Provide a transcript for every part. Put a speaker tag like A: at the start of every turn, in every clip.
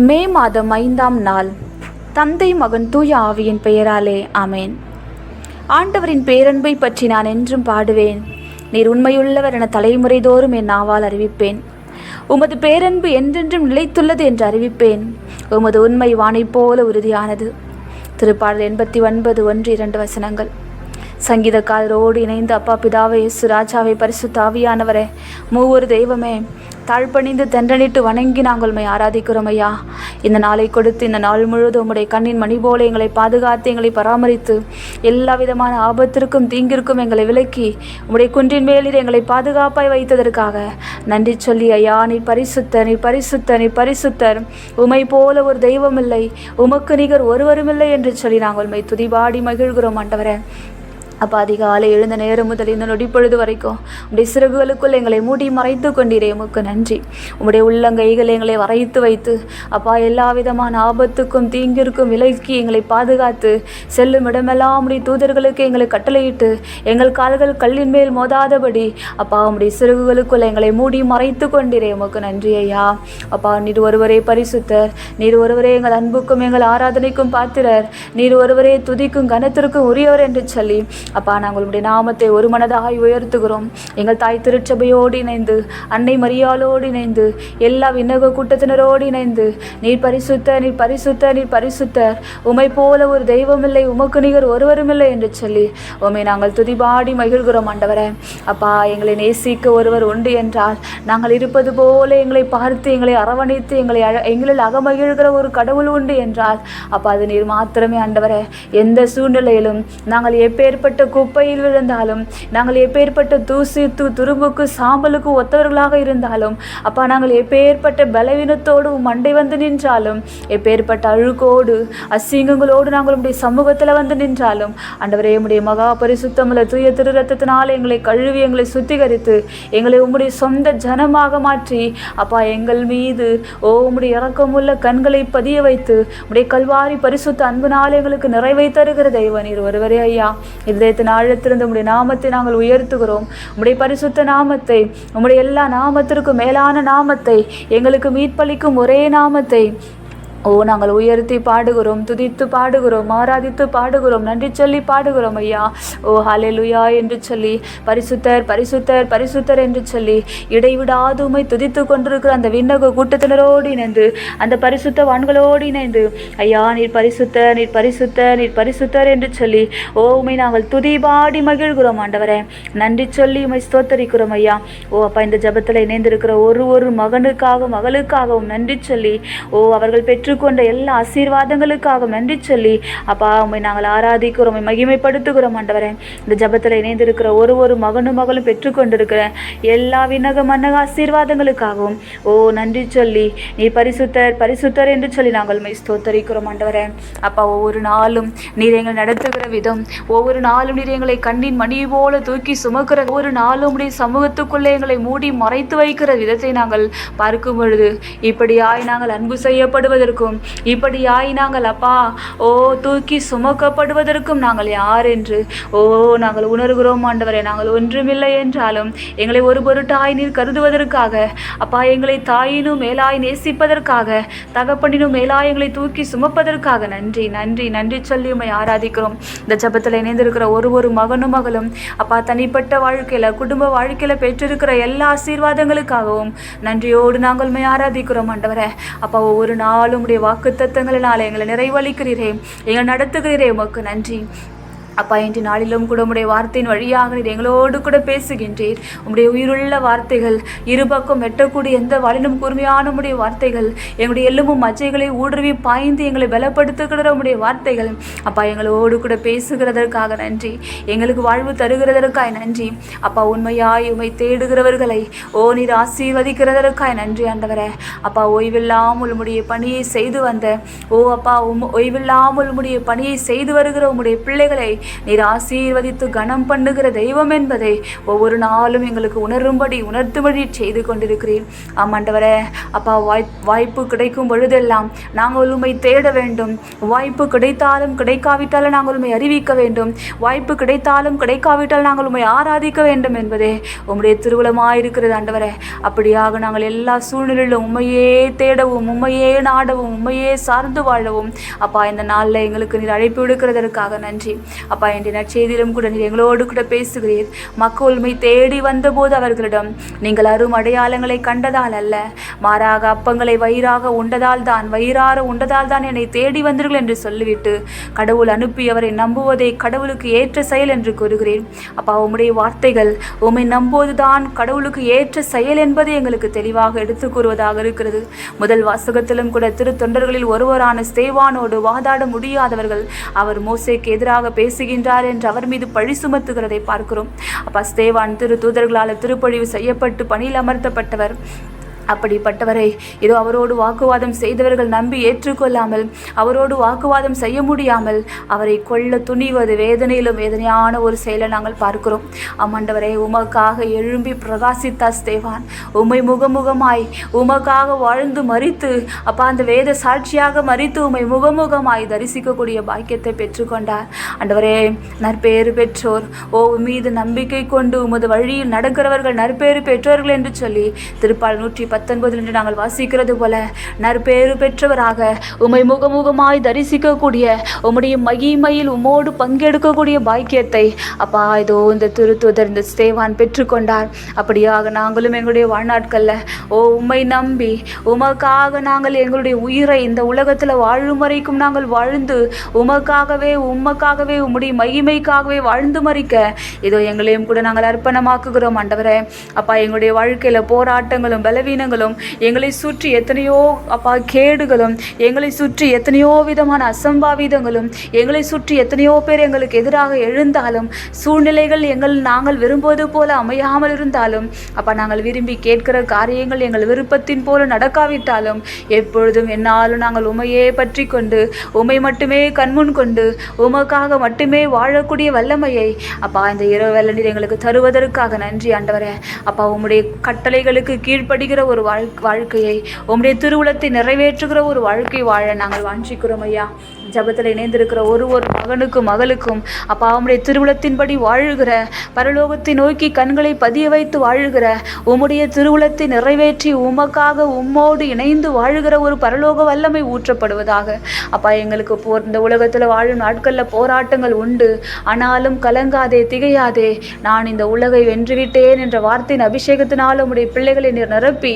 A: மே மாதம் ஐந்தாம் நாள். தந்தை மகன் தூய ஆவியின் பெயராலே ஆமேன். ஆண்டவரின் பேரன்பை பற்றி நான் என்றும் பாடுவேன். நீர் உண்மையுள்ளவர் என தலைமுறை தோறும் என் நாவால் அறிவிப்பேன். உமது பேரன்பு என்றென்றும் நிலைத்துள்ளது என்று அறிவிப்பேன். உமது உண்மை வானைப் போல உறுதியானது. திருப்பாடல் எண்பத்தி ஒன்பது ஒன்று இரண்டு வசனங்கள். சங்கீதக்காரரோடு இணைந்து அப்பா பிதாவை சுராஜாவை ராஜாவை தாவியானவரே மூவொரு தெய்வமே தாழ்பணிந்து தென்றனிட்டு வணங்கி நாங்கள் உண்மை ஆராதிக்கிறோம் ஐயா. இந்த நாளை கொடுத்து இந்த நாள் முழுவதும் உம்முடைய கண்ணின் மணி போல எங்களை பாதுகாத்து எங்களை பராமரித்து எல்லா விதமான ஆபத்திற்கும் தீங்கிற்கும் எங்களை விலக்கி உம்முடைய குன்றின் மேலில் எங்களை பாதுகாப்பாய் வைத்ததற்காக நன்றி சொல்லி ஐயா நீ பரிசுத்த நீ பரிசுத்த நீ பரிசுத்தர். உமை போல ஒரு தெய்வம் இல்லை உமக்கு நிகர் ஒருவரும் இல்லை என்று சொல்லி நாங்கள் உண்மை துதிபாடி மகிழ்கிறோம் ஆண்டவரே. அப்பா அதிகாலை எழுந்த நேரம் முதல் இந்த நொடிப்பொழுது வரைக்கும் உடைய சிறகுகளுக்குள் எங்களை மூடி மறைத்து கொண்டீரே. உமக்கு நன்றி. உம்முடைய உள்ளங்கைகளை எங்களை வரைத்து வைத்து அப்பா எல்லா விதமான ஆபத்துக்கும் தீங்கிற்கும் விலக்கி எங்களை பாதுகாத்து செல்லும் இடமெல்லாம் உடைய தூதர்களுக்கு எங்களை கட்டளையிட்டு எங்கள் கால்கள் கல்லின் மேல் மோதாதபடி அப்பா உம்முடைய சிறகுகளுக்குள் எங்களை மூடி மறைத்து கொண்டீரே. உமக்கு நன்றி ஐயா. அப்பா நீர் ஒருவரே பரிசுத்தர். நீர் ஒருவரே எங்கள் அன்புக்கும் எங்கள் ஆராதனைக்கும் பாத்திரர். நீர் ஒருவரே துதிக்கும் கனத்திற்கும் உரியவர் என்று சொல்லி அப்பா நாங்கள் உங்களுடைய நாமத்தை ஒரு மனதாக உயர்த்துகிறோம். எங்கள் தாய் திருச்சபையோடு இணைந்து அன்னை மரியாளோடு இணைந்து எல்லா விண்ணக கூட்டத்தினரோடு இணைந்து நீர் பரிசுத்த நீர் பரிசுத்த நீர் பரிசுத்தர் உமை போல ஒரு தெய்வமில்லை உமக்கு நிகர் ஒருவருமில்லை என்று சொல்லி உமை நாங்கள் துதிபாடி மகிழ்கிறோம் ஆண்டவரே. அப்பா எங்களை நேசிக்க ஒருவர் உண்டு என்றால் நாங்கள் இருப்பது போல எங்களை பார்த்து எங்களை அரவணைத்து எங்களை அழ எங்களில் அகமகிழ்கிற ஒரு கடவுள் உண்டு என்றால் அப்பா அது நீர் மாத்திரமே ஆண்டவரே. எந்த சூழ்நிலையிலும் நாங்கள் எப்பேற்பட்ட குப்பையில் விழுந்தாலும் நாங்கள் எப்பேற்பட்ட தூசி து துரும்புக்கு சாம்பலுக்கு ஒத்தவர்களாக இருந்தாலும் அப்பா நாங்கள் எப்பேற்பட்ட பலவீனத்தோடு மண்டை வந்து நின்றாலும் எப்பேற்பட்ட அழுக்கோடு அசிங்கங்களோடு நாங்கள் உடைய சமூகத்தில் வந்து நின்றாலும் ஆண்டவரே உடைய மகா பரிசுத்தமுள்ள தூய திரு ரத்தத்தினால் எங்களை கழுவி எங்களை சுத்திகரித்து எங்களை உம்முடைய சொந்த ஜனமாக மாற்றி அப்பா எங்கள் மீது ஓ உம்முடைய இறக்கமுள்ள கண்களை பதிய வைத்து உடைய கல்வாரி பரிசுத்த அன்புனால் எங்களுக்கு நிறைவை தருகிற தெய்வ நீர் ஒருவரே ஐயா இதயத்தின் ஆழத்திலிருந்து உம்முடைய நாமத்தை நாங்கள் உயர்த்துகிறோம். உம்முடைய பரிசுத்த நாமத்தை உம்முடைய எல்லா நாமத்திற்கும் மேலான நாமத்தை எங்களுக்கு மீட்பளிக்கும் ஒரே நாமத்தை ஓ நாங்கள் உயர்த்தி பாடுகிறோம் துதித்து பாடுகிறோம் ஆராதித்து பாடுகிறோம் நன்றி சொல்லி பாடுகிறோம் ஐயா. ஓ ஹalleluya என்று சொல்லி பரிசுத்தர் பரிசுத்தர் பரிசுத்தர் என்று சொல்லி இடைவிடாது துதித்து கொண்டிருக்கிற அந்த விண்ணக கூட்டத்தினரோடு இணைந்து அந்த பரிசுத்த வான்களோடு இணைந்து ஐயா நீர் பரிசுத்தர் நீர் பரிசுத்தர் நீர் பரிசுத்தர் என்று சொல்லி ஓ நாங்கள் துதி பாடி மகிழ்கிறோம் ஆண்டவரே. நன்றி சொல்லி உமை ஸ்தோத்தரிக்கிறோம் ஐயா. ஓ அப்பா இந்த ஜபத்தில் இணைந்திருக்கிற ஒரு ஒரு மகனுக்காக மகளுக்காகவும் நன்றி சொல்லி ஓ அவர்கள் பெற்று பெற்றுக்கொண்ட எல்லா ஆசீர்வாதங்களுக்காகவும் நன்றி சொல்லி அப்பா உண்மை நாங்கள் ஆராதிக்கிறோம் மகிமைப்படுத்துகிறோம் ஆண்டவரே. இந்த ஜபத்தில் இணைந்திருக்கிற ஒரு ஒரு மகனும் மகளும் பெற்றுக்கொண்டிருக்கிற எல்லா விண்ணக மன்னக ஆசீர்வாதங்களுக்காகவும் ஓ நன்றி சொல்லி நீ பரிசுத்தர் பரிசுத்தர் என்று சொல்லி நாங்கள் உம்மை ஸ்தோத்தரிக்கிறோம் ஆண்டவரே. அப்பா ஒவ்வொரு நாளும் நீர் எங்களை நடத்துகிற விதம் ஒவ்வொரு நாளும் நீர் எங்களை கண்ணின் மணி போல தூக்கி சுமக்கிற ஒவ்வொரு நாளும் உடைய சமூகத்துக்குள்ளே எங்களை மூடி மறைத்து வைக்கிற விதத்தை நாங்கள் பார்க்கும் பொழுது இப்படியாய் நாங்கள் அன்பு இருக்கும். இப்படியாய் நாங்கள் அப்பா. ஓ தூக்கி சுமக்கப்படுவதற்கும் நாங்கள் யார் என்று. ஓ நாங்கள் உணர்கிறோம் ஆண்டவரே. நாங்கள் ஒன்றுமில்லை என்றாலும் எங்களை ஒரு பொருட்டாய் நீர் கருதுவதற்காக அப்பா எங்களை தாயினும் மேலாய் நேசிப்பதற்காக தகப்பனினும் மேலாய் எங்களை தூக்கி சுமப்பதற்காக நன்றி நன்றி நன்றி சொல்லி உண்மை ஆராதிக்கிறோம். இந்த ஜபத்தில் இணைந்திருக்கிற ஒரு ஒரு மகனும் மகளும் அப்பா தனிப்பட்ட வாழ்க்கையில் குடும்ப வாழ்க்கையில் பெற்றிருக்கிற எல்லா ஆசீர்வாதங்களுக்காகவும் நன்றியோடு நாங்கள் உண்மை ஆராதிக்கிறோம் ஆண்டவரே. அப்பா ஒவ்வொரு நாளும் உடைய வாக்கு தத்தங்களினால் எங்களை நிறைவளிக்கிறீரே. எங்களை நடத்துகிறீரே. உமக்கு நன்றி. அப்பா இன்று நாளிலும் கூட உடைய வார்த்தையின் வழியாக நீர் எங்களோடு கூட பேசுகின்றீர். உங்களுடைய உயிருள்ள வார்த்தைகள் இருபக்கம் வெட்டக்கூடிய எந்த வலினும் கூர்மையான உடைய வார்த்தைகள் எங்களுடைய எலும்பும் மஜ்ஜைகளை ஊடுருவி பாய்ந்து எங்களை பலப்படுத்துகிற உடைய வார்த்தைகள். அப்பா எங்களோடு கூட பேசுகிறதற்காக நன்றி. எங்களுக்கு வாழ்வு தருகிறதற்காய் நன்றி. அப்பா உண்மையாய் உமை தேடுகிறவர்களை ஓ நீர் ஆசீர்வதிக்கிறதற்காய் நன்றி ஆண்டவரே. அப்பா ஓய்வில்லாமல் உம்முடைய பணியை செய்து வந்த ஓ அப்பா உம் ஓய்வில்லாமல் உம்முடைய பணியை செய்து வருகிற உம்முடைய பிள்ளைகளை நீர் ஆசீர்வதித்து கனம் பண்ணுகிற தெய்வம் என்பதை ஒவ்வொரு நாளும் எங்களுக்கு உணரும்படி உணர்த்தும்படி செய்து கொண்டிருக்கிறேன். ஆமாண்டவரே அப்பா வாய் வாய்ப்பு கிடைக்கும் பொழுதெல்லாம் நாங்கள் உண்மை தேட வேண்டும். வாய்ப்பு கிடைத்தாலும் கிடைக்காவிட்டாலும் நாங்கள் உண்மை அறிவிக்க வேண்டும். வாய்ப்பு கிடைத்தாலும் கிடைக்காவிட்டால் நாங்கள் உண்மை ஆராதிக்க வேண்டும் என்பதே உம்முடைய திருவுளமாயிருக்கிறது ஆண்டவரே. அப்படியாக நாங்கள் எல்லா சூழ்நிலையிலும் உண்மையே தேடவும் உண்மையே நாடவும் உண்மையே சார்ந்து வாழவும். அப்பா இந்த நாளில் எங்களுக்கு நீர் அழைப்பு விடுக்கிறதற்காக நன்றி. அப்பா என்ற நற்செய்தியிலும் கூட நீர் எங்களோடு கூட பேசுகிறீர். மக்கள் உண்மை தேடி வந்தபோது அவர்களிடம் நீங்கள் அரும் அடையாளங்களை கண்டதால் அல்ல. மாறாக அப்பங்களை வயிறாக உண்டதால் தான் வயிறார உண்டதால் தான் என்னை தேடி வந்தீர்கள் என்று சொல்லிவிட்டு கடவுள் அனுப்பியவரை நம்புவதை கடவுளுக்கு ஏற்ற செயல் என்று கூறுகிறேன். அப்பா உம்முடைய வார்த்தைகள் உம்மை நம்புவதுதான் கடவுளுக்கு ஏற்ற செயல் என்பதை எங்களுக்கு தெளிவாக எடுத்து கூறுவதாக இருக்கிறது. முதல் வாசகத்திலும் கூட திரு தொண்டர்களில் ஒருவரான ஸ்தேவானோடு வாதாட முடியாதவர்கள் அவர் மோசைக்கு எதிராக பேசுகின்றார் என்று அவர் மீது பழி சுமத்துகிறதை பார்க்கிறோம். அப்பா ஸ்தேவான் திரு தூதர்களால் திருப்பழிவு செய்யப்பட்டு பணியில் அமர்த்தப்பட்டவர். அப்படிப்பட்டவரை இதோ அவரோடு வாக்குவாதம் செய்தவர்கள் நம்பி ஏற்றுக்கொள்ளாமல் அவரோடு வாக்குவாதம் செய்ய முடியாமல் அவரை கொல்ல துணிவது வேதனையிலும் வேதனையான ஒரு செயலை நாங்கள் பார்க்கிறோம். அம்மாண்டவரை உமக்காக எழும்பி பிரகாசித்தா ஸ்தேவான். உம்மை முகமுகமாய் உமக்காக வாழ்ந்து மறித்து அப்பா அந்த வேத சாட்சியாக மறித்து உம்மை முகமுகமாய் தரிசிக்கக்கூடிய பாக்கியத்தை பெற்றுக்கொண்டார். அண்டவரே நற்பேறு பெற்றோர் ஓ மீது நம்பிக்கை கொண்டு உமது வழியில் நடக்கிறவர்கள் நற்பேறு பெற்றோர்கள் என்று சொல்லி திருப்பால் நூற்றி பத்து என்று நாங்கள் வாசிக்கிறது போல நற்பேறு பெற்றவராக உம்மை முகமுகமாய் தரிசிக்கக்கூடிய உம்முடைய மகிமையில் உம்மோடு பங்கெடுக்கக்கூடிய பாக்கியத்தை அப்பா இதோ இந்த திருத்துதர் இந்த ஸ்தேவான் பெற்றுக்கொண்டார். அப்படியாக நாங்களும் எங்களுடைய வாழ்நாட்களில் ஓ உம்மை நம்பி உமக்காக நாங்கள் எங்களுடைய உயிரை இந்த உலகத்தில் வாழும் வரைக்கும் நாங்கள் வாழ்ந்து உமக்காகவே உமக்காகவே உம்முடைய மகிமைக்காகவே வாழ்ந்து மறிக்க இதோ எங்களையும் கூட நாங்கள் அர்ப்பணமாக்குகிறோம் ஆண்டவரே. அப்பா எங்களுடைய வாழ்க்கையில் போராட்டங்களும் பலவீனங்களும் எங்களை சுற்றி எத்தனையோ அப்பா கேடுகளும் எங்களை சுற்றி எத்தனையோ விதமான அசம்பாவிதங்களும் எங்களை சுற்றி எத்தனையோ பேர் எங்களுக்கு எதிராக எழுந்தாலும் சூழ்நிலைகள் எங்கள் நாங்கள் விரும்புவது போல அமையாமல் இருந்தாலும் அப்பா நாங்கள் விரும்பி கேட்கிற காரியங்கள் எங்கள் விருப்பத்தின் போல நடக்காவிட்டாலும் எப்பொழுதும் என்னாலும் நாங்கள் உமையே பற்றி கொண்டு உமை மட்டுமே கண்முன் கொண்டு உமக்காக மட்டுமே வாழக்கூடிய வல்லமையை அப்பா இந்த இரவு வெள்ள நீர் எங்களுக்கு தருவதற்காக நன்றி ஆண்டவரே. அப்பா உம்முடைய கட்டளைகளுக்கு கீழ்ப்படுகிற ஒரு வாழ் வாழ்க்கையை உம்முடைய திருவுளத்தை நிறைவேற்றுகிற ஒரு வாழ்க்கை வாழ நாங்கள் வாஞ்சிக்கிறோம் ஐயா. ஜபத்தில் இணைந்திருக்கிற ஒரு ஒரு மகனுக்கும் மகளுக்கும் அப்பா உம்முடைய திருவுளத்தின்படி வாழுகிற பரலோகத்தை நோக்கி கண்களை பதிய வைத்து வாழுகிற உம்முடைய திருவுளத்தை நிறைவேற்றி உமக்காக உம்மோடு இணைந்து வாழுகிற ஒரு பரலோக வல்லமை ஊற்றப்படுவதாக. அப்பா எங்களுக்கு போர் இந்த உலகத்தில் வாழும் நாட்களில் போராட்டங்கள் உண்டு. ஆனாலும் கலங்காதே திகையாதே நான் இந்த உலகை வென்றுவிட்டேன் என்ற வார்த்தையின் அபிஷேகத்தினால் உம்முடைய பிள்ளைகளை நீர் நிரப்பி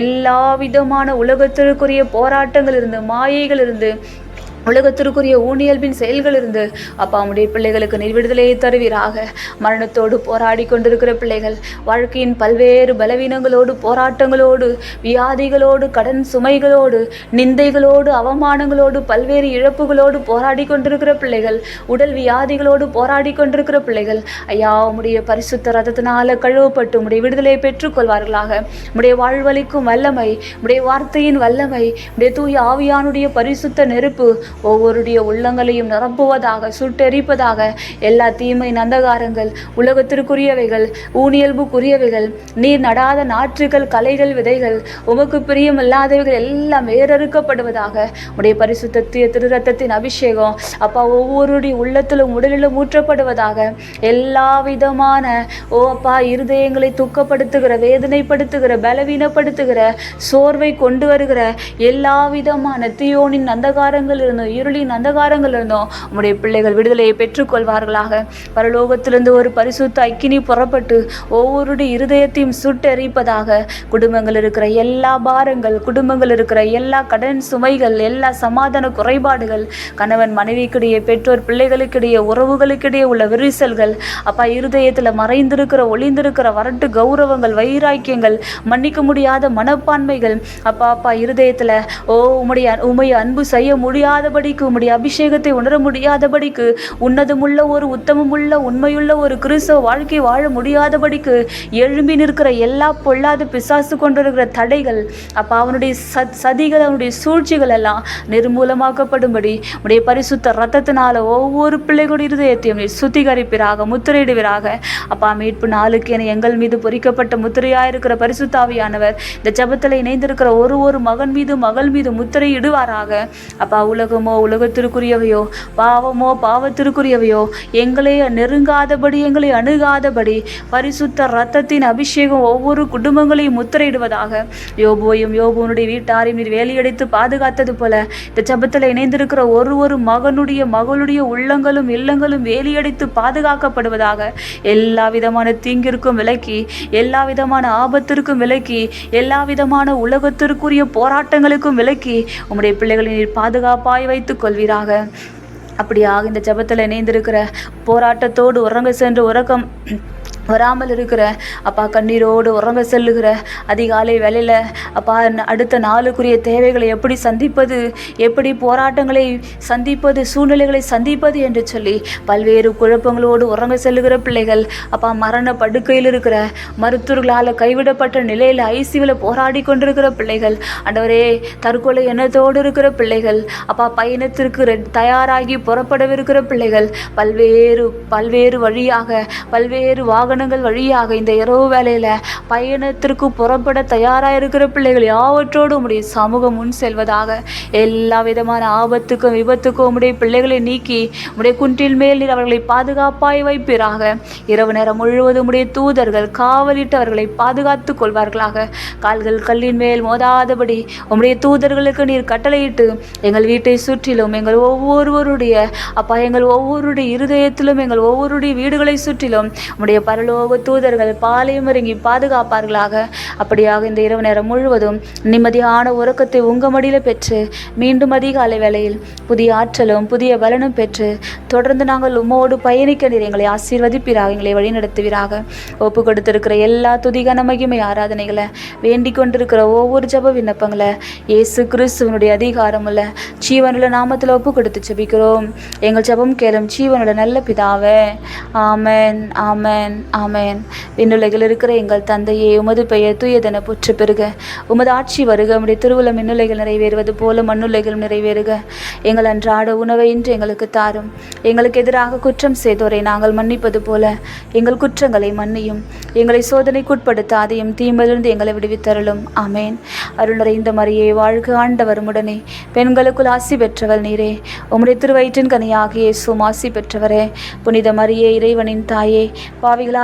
A: எல்லா விதமான உலகத்திற்குரிய போராட்டங்கள் இருந்து மாயைகள் இருந்து உலகத்திற்குரிய ஊனியல்பின் செயல்கள் இருந்து அப்பா பிள்ளைகளுக்கு நீர் விடுதலையை தருவீராக. மரணத்தோடு போராடி கொண்டிருக்கிற பிள்ளைகள் வாழ்க்கையின் பல்வேறு பலவீனங்களோடு போராட்டங்களோடு வியாதிகளோடு கடன் சுமைகளோடு நிந்தைகளோடு அவமானங்களோடு பல்வேறு இழப்புகளோடு போராடி கொண்டிருக்கிற பிள்ளைகள் உடல் வியாதிகளோடு போராடி கொண்டிருக்கிற பிள்ளைகள் ஐயா உடைய பரிசுத்த ரதத்தினால கழுவப்பட்டு உடைய விடுதலையை பெற்றுக்கொள்வார்களாக உடைய வாழ்வழிக்கும் வல்லமை உடைய வார்த்தையின் வல்லமை உடைய தூய ஆவியானுடைய பரிசுத்த நெருப்பு ஒவ்வொருடைய உள்ளங்களையும் நிரப்புவதாக சுட்டெரிப்பதாக எல்லா தீமை நந்தகாரங்கள் உலகத்திற்குரியவைகள் ஊனியல்புக்குரியவைகள் நீர் நடாத நாற்றுகள் கலைகள் விதைகள் உமக்கு பிரியமில்லாதவைகள் எல்லாம் வேறறுக்கப்படுவதாக உடைய பரிசுத்தத்திய திரு ரத்தத்தின் அபிஷேகம். அப்பா ஒவ்வொருடைய உள்ளத்திலும் உடலிலும் ஊற்றப்படுவதாக எல்லா விதமான ஓ அப்பா இருதயங்களை துக்கப்படுத்துகிற வேதனைப்படுத்துகிற பலவீனப்படுத்துகிற சோர்வை கொண்டு வருகிற எல்லா விதமான தீயோனின் அந்தகாரங்கள் இருந்தோம் இருளின் அந்தகாரங்கள் இருந்தோம். உம்முடைய பிள்ளைகள் விடுதலையை பெற்றுக்கொள்வார்களாக. பரலோகத்திலிருந்து ஒரு பரிசுத்த அக்கினி புறப்பட்டு ஒவ்வொருடைய இருதயத்தையும் சுட்டெரிப்பதாக. குடும்பங்கள் இருக்கிற எல்லா பாரங்கள் குடும்பங்கள் இருக்கிற எல்லா கடன் சுமைகள் எல்லா சமாதான குறைபாடுகள் கணவன் மனைவிக்கிடையே பெற்றோர் பிள்ளைகளுக்கிடையே உறவுகளுக்கிடையே உள்ள விரிசல்கள் அப்பா இருதயத்தில் மறைந்திருக்கிற ஒளிந்திருக்கிற வரட்டு கௌரவங்கள் வைராக்கியங்கள் மன்னிக்க முடியாத மனப்பான்மைகள் அப்பா அப்பா இருதயத்தில் ஓ உம்முடைய உம்மை அன்பு செய்ய முடியாத முடியாதபடிக்கு உம்முடைய அபிஷேகத்தை உணர முடியாதபடிக்கு உன்னதமுள்ள ஒரு உத்தமமுள்ள உண்மையுள்ள ஒரு கிறிஸ்தவ வாழ்க்கை வாழ முடியாதபடிக்கு எழும்பி நிற்கிற எல்லா பொல்லாத பிசாசு கொண்டிருக்கிற தடைகள் அப்போ அவனுடைய சத் சதிகள் அவனுடைய சூழ்ச்சிகள் எல்லாம் நிர்மூலமாக்கப்படும்படி உடைய பரிசுத்த ரத்தத்தினால ஒவ்வொரு பிள்ளைகளுடைய இருதயத்தையும் நீர் சுத்திகரிப்பிறாக முத்திரையிடுவீராக. அப்பா மீட்பு நாளுக்கு என எங்கள் மீது பொறிக்கப்பட்ட முத்திரையாக இருக்கிற பரிசுத்தாவியானவர் இந்த ஜபத்தில் இணைந்திருக்கிற ஒரு ஒரு மகன் மீது மகள் மீது முத்திரை இடுவாராக அப்பா உலகம் உலகத்திற்குரியவையோ பாவமோ பாவத்திற்குரியவையோ எங்களை நெருங்காதபடி எங்களை அணுகாதபடி பரிசுத்த ரத்தத்தின் அபிஷேகம் ஒவ்வொரு குடும்பங்களையும் முத்திரையிடுவதாக. யோபுவையும் யோபுவனுடைய வீட்டாரையும் நீர் வேலையடைத்து பாதுகாத்தது போல இந்த ஜெபத்தில் இணைந்திருக்கிற ஒரு ஒரு மகனுடைய மகளுடைய உள்ளங்களும் இல்லங்களும் வேலியடித்து பாதுகாக்கப்படுவதாக. எல்லா விதமான தீங்கிற்கும் விலக்கி எல்லா விதமான ஆபத்திற்கும் விலக்கி எல்லா விதமான உலகத்திற்குரிய போராட்டங்களுக்கும் விலக்கி உம்முடைய பிள்ளைகளை நீர் பாதுகாப்பாய் வைத்துக் கொள்வீராக. அப்படியாக இந்த ஜபத்தில் இணைந்திருக்கிற போராட்டத்தோடு உறங்க சென்று உறக்கம் வராமல் இருக்கிற அப்பா கண்ணீரோடு உறங்க செல்லுகிற அதிகாலை வேலையில் அப்பா அடுத்த நாளுக்குரிய தேவைகளை எப்படி சந்திப்பது எப்படி போராட்டங்களை சந்திப்பது சூழ்நிலைகளை சந்திப்பது என்று சொல்லி பல்வேறு குழப்பங்களோடு உறங்க செல்லுகிற பிள்ளைகள் அப்பா மரண படுக்கையில் இருக்கிற மருத்துவர்களால் கைவிடப்பட்ட நிலையில் ஐசியூவில் போராடி கொண்டிருக்கிற பிள்ளைகள் அண்டவரே தற்கொலை எண்ணத்தோடு இருக்கிற பிள்ளைகள் அப்பா பயணத்திற்கு தயாராகி புறப்படவிருக்கிற பிள்ளைகள் பல்வேறு பல்வேறு வழியாக பல்வேறு வாகனங்கள் வழியாக இந்த இரவு வேளையில் பயணத்திற்கு புறப்பட தயாராக இருக்கிற பிள்ளைகள் யாவற்றோடு உடைய சமூகம் முன் செல்வதாக எல்லா விதமான ஆபத்துக்கும் விபத்துக்கும் உடைய பிள்ளைகளை நீக்கி உடைய குன்றில் மேல் நீர் அவர்களை பாதுகாப்பாய் வைப்பீராக. இரவு நேரம் முழுவதும் உடைய தூதர்கள் காவலிட்டு அவர்களை பாதுகாத்துக் கொள்வார்களாக. கால்கள் கல்லின் மேல் மோதாதபடி உம்முடைய தூதர்களுக்கு நீர் கட்டளையிட்டு எங்கள் வீட்டை சுற்றிலும் எங்கள் ஒவ்வொருவருடைய அப்பா எங்கள் ஒவ்வொருடைய இருதயத்திலும் எங்கள் ஒவ்வொருடைய வீடுகளை சுற்றிலும் உம்முடைய பரலோக தூதர்கள் பாலையும் இறங்கி பாதுகாப்பார்களாக. அப்படியாக இந்த இரவு நேரம் முழுவதும் நிம்மதியான உறக்கத்தை உங்க மடியில் பெற்று மீண்டும் அதிகாலை வேளையில் புதிய ஆற்றலும் புதிய பலனும் பெற்று தொடர்ந்து நாங்கள் உம்மோடு பயணிக்க நீர் எங்களை ஆசீர்வதிப்பீராக எங்களை வழிநடத்துவீராக. ஒப்பு கொடுத்திருக்கிற எல்லா துதிகன மகிமை ஆராதனைகளை வேண்டிக் கொண்டிருக்கிற ஒவ்வொரு ஜப விண்ணப்பங்களை இயேசு கிறிஸ்துவனுடைய அதிகாரமுள்ள ஜீவனுள்ள நாமத்தில் ஒப்பு கொடுத்து ஜபிக்கிறோம். எங்கள் ஜபம் கேளும் ஜீவனுள்ள நல்ல பிதாவே. ஆமன் ஆமன் ஆமேன். விண்ணுலகில் இருக்கிற எங்கள் தந்தையே உமது பெயர் தூயதென புற்று பெறுக உமது ஆட்சி வருக உடைய திருவுல மின்னுலைகள் நிறைவேறுவது போல மண்ணுலைகளும் நிறைவேறுக. எங்கள் அன்றாட உணவை இன்று எங்களுக்கு தாரும். எங்களுக்கு எதிராக குற்றம் செய்தோரை நாங்கள் மன்னிப்பது போல எங்கள் குற்றங்களை மன்னியும். எங்களை சோதனைக்குட்படுத்தாதையும் தீமையிலிருந்து எங்களை விடுவித்தருளும். ஆமேன். அருள் நிறைந்த மரியே வாழ்க ஆண்டவருமுடனே உடனே பெண்களுக்குள் ஆசி பெற்றவள் நீரே. உம்முடைய திருவயிற்றின் கனியாகியே சுமாசி பெற்றவரே. புனித மரியே இறைவனின் தாயே. பாவிகளா